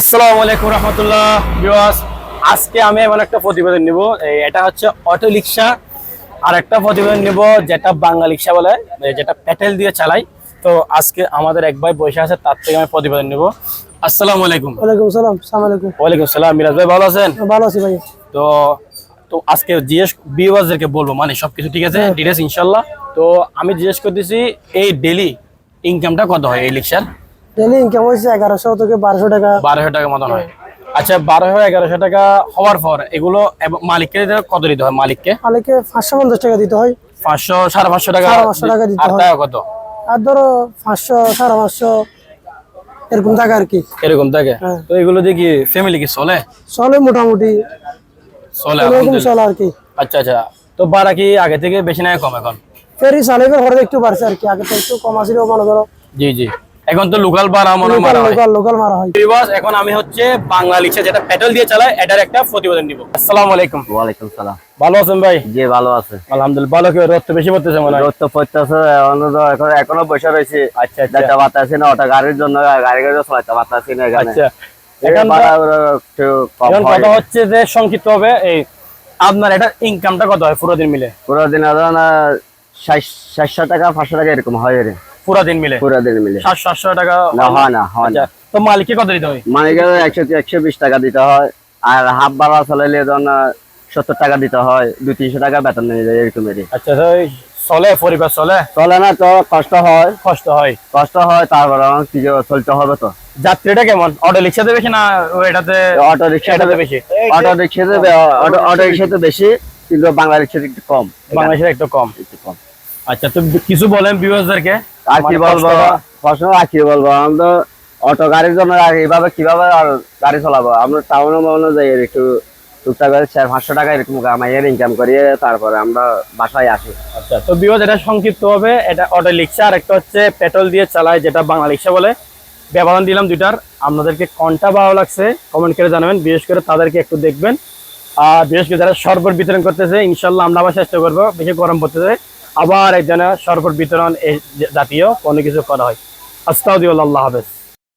আসসালামু আলাইকুম রহমতুল্লাহ ভিউয়ার্স। আজকে আমি এমন একটা প্রতিবেদন নিব এটা হচ্ছে অটো রিক্সা। আর একটা প্রতিবেদন নিব যেটা বাংলা রিক্সা বলে যেটা পেটেল দিয়ে চালাই তো আজকে আমাদের এক ভাই বসে আছে তার থেকে আমি প্রতিবেদন নিব। আসসালামু আলাইকুম। ওয়ালাইকুম সালাম সালাম আলাইকুম। ওয়ালাইকুম সালাম মিরাজ ভাই ভালো আছেন? ভালো আছি ভাই। তো তো আজকে জিজ্ঞেস ভিউয়ার্সদেরকে বলব মানে সবকিছু ঠিক আছে? ডিটেলস ইনশাল্লাহ। তো আমি জিজ্ঞেস করতেছি এই ডেলি ইনকামটা কত হয় এই রিক্সার? ডেলি ইনকাম হয়েছে এগারোশো থেকে বারোশো টাকা। বারোশো টাকা মতন হয়। আচ্ছা বারোশো এগারোশো টাকা হওয়ার পর এগুলো মালিককে কত দিতে হয় মালিককে? মালিককে পাঁচশো পঞ্চাশ টাকা দিতে হয়। পাঁচশো সাড়ে পাঁচশো টাকা পাঁচশো টাকা দিতে হয়। কত? আর ধরো পাঁচশো সাড়ে পাঁচশো এরকম টাকা আর কি। এরকম থাকে? হ্যাঁ। তো এগুলো দিয়ে কি ফ্যামিলি কি চলে? চলে মোটামুটি। চলে এরকম চলে আর কি। আচ্ছা আচ্ছা। তো ভাড়া কি আগে থেকে বেশি না কম এখন? ফেরি চালাইবার ঘরে একটু বাড়ছে আর কি। আগে তো একটু কম আছিল মনে করো। জি জি। এখন তো লোকাল ভাড়া মনে মারা হয়। লোকাল লোকাল মারা হয়। Viewers, এখন আমি হচ্ছে বাংলা রিক্সা যেটা পেট্রোল দিয়ে চালায় এটার একটা প্রতিবেদন দিব। আসসালামু আলাইকুম। ওয়ালাইকুম সালাম। ভালো আছেন ভাই? জি ভালো আছে। আলহামদুলিল্লাহ ভালো কি রোদ তো বেশি পড়তেছে মনে হয়। রোদ তো পড়তেছে এখনও তো এখন এখনও বসে রয়েছে। আচ্ছা আচ্ছা। যেতে পারতাছি না ওটা গাড়ির জন্য গাড়ি গাড়ি চালাতে পারতাছি না এখানে। আচ্ছা। এখন একটু কম এখন কথা হচ্ছে যে সংক্ষিপ্ত হবে এই আপনার এটা ইনকামটা কত হয় পুরো দিন মিলে? পুরো দিন সাতশো টাকা পাঁচশো টাকা এরকম হয় রে পুরো দিন মিলে? পুরো দিন মিলে। সাতশো সাতশো টাকা না হয় না হয় আচ্ছা না তো মালিককে কত দিতে হয়? একশো একশো বিশ টাকা দিতে হয়। আর হাফ ভাড়া চালাইলে ধরেন সত্তর টাকা দিতে হয়। দুই তিনশো টাকা বেতন নিয়ে যায় এরকমই। আচ্ছা তো চলে পরিবার চলে? চলে না তো কষ্ট হয়। কষ্ট হয়। কষ্ট হয় তারপর কি চলতে হবে তো। যাত্রীটা কেমন? অটো রিক্সাতে বেশি না এটাতে অটো রিক্সা এটাতে বেশি? অটো রিক্সাতে অটো রিক্সাতে বেশি কিন্তু বাংলা রিক্সাতে একটু কম। বাংলাদেশের একটু কম। একটু কম। আচ্ছা তো কিছু বলেন ভিউয়ার্সদেরকে আর কি বলব? প্রশ্ন আর কি বলব? তো অটো গাড়ির জন্য এইভাবে কীভাবে আর গাড়ি চালাবো? আমরা টাউনে মনে যাই একটু টুকটাক করে চার পাঁচশো টাকা এরকম কামাইয়ের ইনকাম করিয়ে তারপরে আমরা বাসায় আসি। আচ্ছা তো বিভাজ এটা সংক্ষিপ্ত হবে। এটা অটো রিক্সা আর একটা হচ্ছে পেট্রোল দিয়ে চালায় যেটা বাংলা রিক্সা বলে। ব্যবধান দিলাম দুইটার। আপনাদেরকে কোনটা ভালো লাগছে কমেন্ট করে জানাবেন। বিশেষ করে তাদেরকে একটু দেখবেন। আর বিশেষ করে যারা শরবত বিতরণ করতেছে ইনশাল্লাহ আমরা আবার চেষ্টা করব বেশি গরম পড়তেছে। আবার একজনে শরবত বিতরণ এই জাতীয় কোনো কিছু করা হয়। আস্তাউদ্দিউল্লাহ হাফেজ।